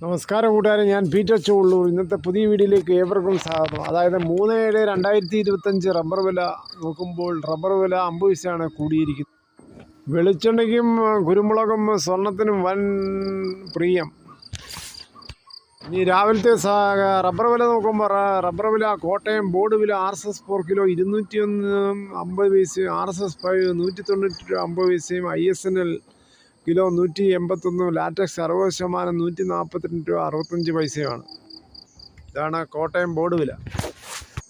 നമസ്കാരം കൂട്ടുകാരെ ഞാൻ പീറ്റർ ചോള്ളൂർ ഇന്നത്തെ പുതിയ വീഡിയോയിലേക്ക് ഏവർക്കും സ്വാഗതം. അതായത് മൂന്ന് ഏഴ് രണ്ടായിരത്തി ഇരുപത്തഞ്ച് റബ്ബർ വില നോക്കുമ്പോൾ റബ്ബർ വില അമ്പത് പൈസയാണ് കൂടിയിരിക്കുന്നത്. വെളിച്ചെണ്ണയ്ക്കും കുരുമുളകും സ്വർണത്തിനും വൻ പ്രിയം ഇനി രാവിലത്തെ റബ്ബർ വില നോക്കുമ്പോൾ റബ്ബർ വില കോട്ടയം ബോർഡ് വില R S S four kilo ഇരുന്നൂറ്റി ഒന്ന് അമ്പത് പൈസയും ആർ എസ് എസ് ഫൈവ് നൂറ്റി തൊണ്ണൂറ്റി അമ്പത് പൈസയും I S N L kilo നൂറ്റി എൺപത്തൊന്ന് ലാറ്റക്സ് അറുപത് ശതമാനം നൂറ്റി നാൽപ്പത്തിരണ്ട് രൂപ അറുപത്തഞ്ച് പൈസയാണ് ഇതാണ് കോട്ടയം ബോർഡ് വില.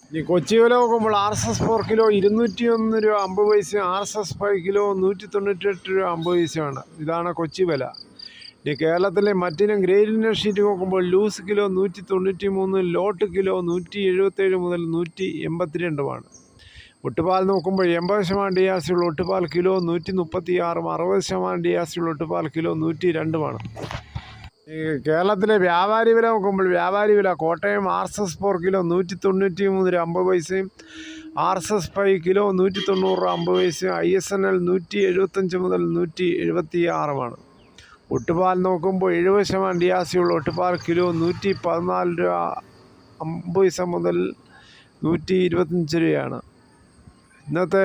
ഇനി കൊച്ചി വില നോക്കുമ്പോൾ R S S four kilo ഇരുന്നൂറ്റി ഒന്ന് രൂപ അമ്പത് പൈസ R S S five kilo നൂറ്റി തൊണ്ണൂറ്റെട്ട് രൂപ അമ്പത് പൈസയാണ് ഇതാണ് കൊച്ചി വില. ഇനി കേരളത്തിലെ മറ്റിനും ഗ്രേഡിന്റെ ഷീറ്റ് നോക്കുമ്പോൾ ലൂസ് കിലോ നൂറ്റി തൊണ്ണൂറ്റി മൂന്ന് ലോട്ട് കിലോ നൂറ്റി എഴുപത്തേഴ് മുതൽ നൂറ്റി എൺപത്തിരണ്ടുമാണ് ഒട്ടുപാൽ നോക്കുമ്പോൾ എൺപത് ശതമാനം ഡി ആസിലുള്ള ഒട്ടുപാൽ കിലോ നൂറ്റി മുപ്പത്തി ആറും അറുപത് ശതമാനം ഡി ആസിലുള്ള ഒട്ടുപാൽ കിലോ നൂറ്റി രണ്ടുമാണ് കേരളത്തിലെ വ്യാപാരി വില നോക്കുമ്പോൾ വ്യാപാരി വില Kottayam R S S four kilo നൂറ്റി തൊണ്ണൂറ്റി മൂന്ന് അമ്പത് പൈസയും R S S five kilo നൂറ്റി തൊണ്ണൂറ് അമ്പത് പൈസയും ഐ എസ് എൻ എൽ നൂറ്റി എഴുപത്തഞ്ച് മുതൽ നൂറ്റി എഴുപത്തി ആറുമാണ് ഒട്ടുപാൽ നോക്കുമ്പോൾ എഴുപത് ശതമാനം ഡിയാസിയുള്ള ഒട്ടുപാൽ കിലോ നൂറ്റി പതിനാല് രൂപ അമ്പത് പൈസ മുതൽ നൂറ്റി ഇരുപത്തഞ്ച് രൂപയാണ്. ഇന്നത്തെ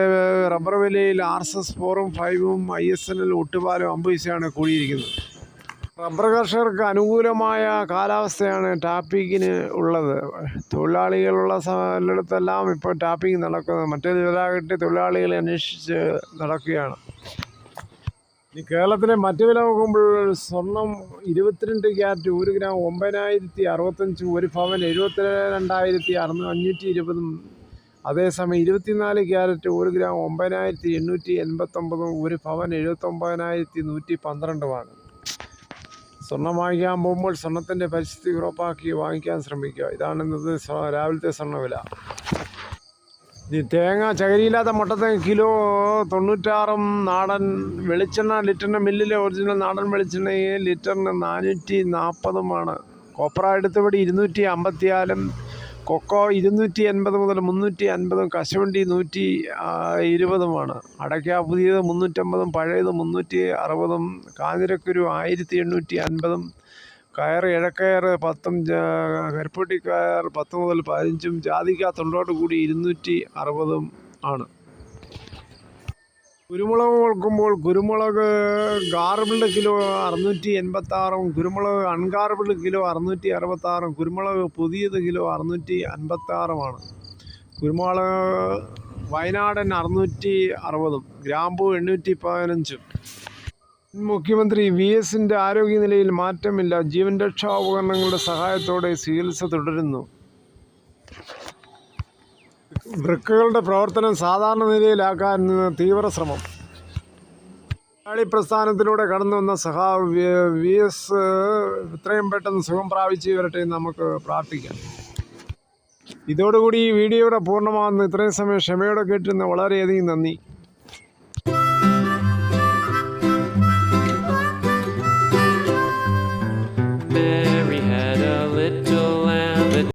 റബ്ബർ വിലയിൽ ആർ എസ് എസ് ഫോറും ഫൈവും ഐ എസ് എൻ എൽ ഒട്ടുപാലും അമ്പത് പൈസയാണ് കൂടിയിരിക്കുന്നത്. റബ്ബർ കർഷകർക്ക് അനുകൂലമായ കാലാവസ്ഥയാണ് ടാപ്പിങ്ങിന് ഉള്ളത്. തൊഴിലാളികളുള്ള സ്ഥലത്തെല്ലാം ഇപ്പോൾ ടാപ്പിംഗ് നടക്കുന്നത്. മറ്റേ വിലാകട്ടെ തൊഴിലാളികളെ അന്വേഷിച്ച് നടക്കുകയാണ്. ഇനി കേരളത്തിലെ മറ്റു വില നോക്കുമ്പോൾ സ്വർണം ഇരുപത്തിരണ്ട് ക്യാരറ്റ് ഒരു ഗ്രാം ഒമ്പതിനായിരത്തി അറുപത്തഞ്ചും ഒരു ഭവൻ എഴുപത്തി രണ്ടായിരത്തി അറുന്നൂ അഞ്ഞൂറ്റി ഇരുപതും അതേസമയം ഇരുപത്തിനാല് ക്യാരറ്റ് ഒരു ഗ്രാം ഒമ്പതിനായിരത്തി എണ്ണൂറ്റി എൺപത്തൊമ്പതും ഒരു പവൻ എഴുപത്തൊമ്പതിനായിരത്തി നൂറ്റി പന്ത്രണ്ടുമാണ്. സ്വർണം വാങ്ങിക്കാൻ പോകുമ്പോൾ സ്വർണത്തിന്റെ പരിസ്ഥിതി ഉറപ്പാക്കി വാങ്ങിക്കാൻ ശ്രമിക്കുക. ഇതാണ് ഇന്നത്തെ രാവിലത്തെ സ്വർണ വില. ഈ തേങ്ങ ചകരിയില്ലാത്ത മുട്ടത്തേങ്ങ കിലോ തൊണ്ണൂറ്റാറും നാടൻ വെളിച്ചെണ്ണ ലിറ്ററിന് മില്ലിലെ ഒറിജിനൽ നാടൻ വെളിച്ചെണ്ണയെ ലിറ്ററിന് നാനൂറ്റി നാൽപ്പതുമാണ്. കോപ്പറ എടുത്തുപടി ഇരുന്നൂറ്റി അമ്പത്തിനാലും കൊക്കോ ഇരുന്നൂറ്റി എൺപത് മുതൽ മുന്നൂറ്റി അൻപതും കശുവണ്ടി നൂറ്റി ഇരുപതുമാണ് അടയ്ക്ക പുതിയത് മുന്നൂറ്റമ്പതും പഴയത് മുന്നൂറ്റി അറുപതും കാഞ്ഞിരക്കുരു ആയിരത്തി എണ്ണൂറ്റി അൻപതും കയർ ഇഴക്കയർ പത്തും ജാ- കരിപ്പൊട്ടി കയർ പത്ത് മുതൽ പതിനഞ്ചും ജാതിക്ക തൊണ്ടോട് കൂടി ഇരുന്നൂറ്റി അറുപതും ആണ്. കുരുമുളക് കൊടുക്കുമ്പോൾ കുരുമുളക് ഗാർബിൾഡ് കിലോ അറുന്നൂറ്റി എൺപത്താറും കുരുമുളക് അൺഗാർബിൾഡ് കിലോ അറുന്നൂറ്റി അറുപത്താറും കുരുമുളക് പുതിയത് കിലോ അറുന്നൂറ്റി അൻപത്താറുമാണ്. കുരുമുളക് വയനാടൻ അറുന്നൂറ്റി അറുപതും ഗ്രാമ്പു എണ്ണൂറ്റി പതിനഞ്ചും. മുഖ്യമന്ത്രി വി എസിന്റെ ആരോഗ്യനിലയിൽ മാറ്റമില്ല ജീവൻ രക്ഷാ ഉപകരണങ്ങളുടെ സഹായത്തോടെ ചികിത്സ തുടരുന്നു. വൃക്കകളുടെ പ്രവർത്തനം സാധാരണ നിലയിലാക്കാൻ തീവ്ര ശ്രമം മലയാളി പ്രസ്ഥാനത്തിലൂടെ കടന്നു വന്ന സഹാ വി എസ് ഇത്രയും പെട്ടെന്ന് സുഖം പ്രാപിച്ചു വരട്ടെ എന്ന് നമുക്ക് പ്രാർത്ഥിക്കാം. ഇതോടുകൂടി ഈ വീഡിയോയുടെ പൂർണമാകുന്ന. ഇത്രയും സമയം ക്ഷമയോടെ കേട്ടിരുന്ന വളരെയധികം നന്ദി.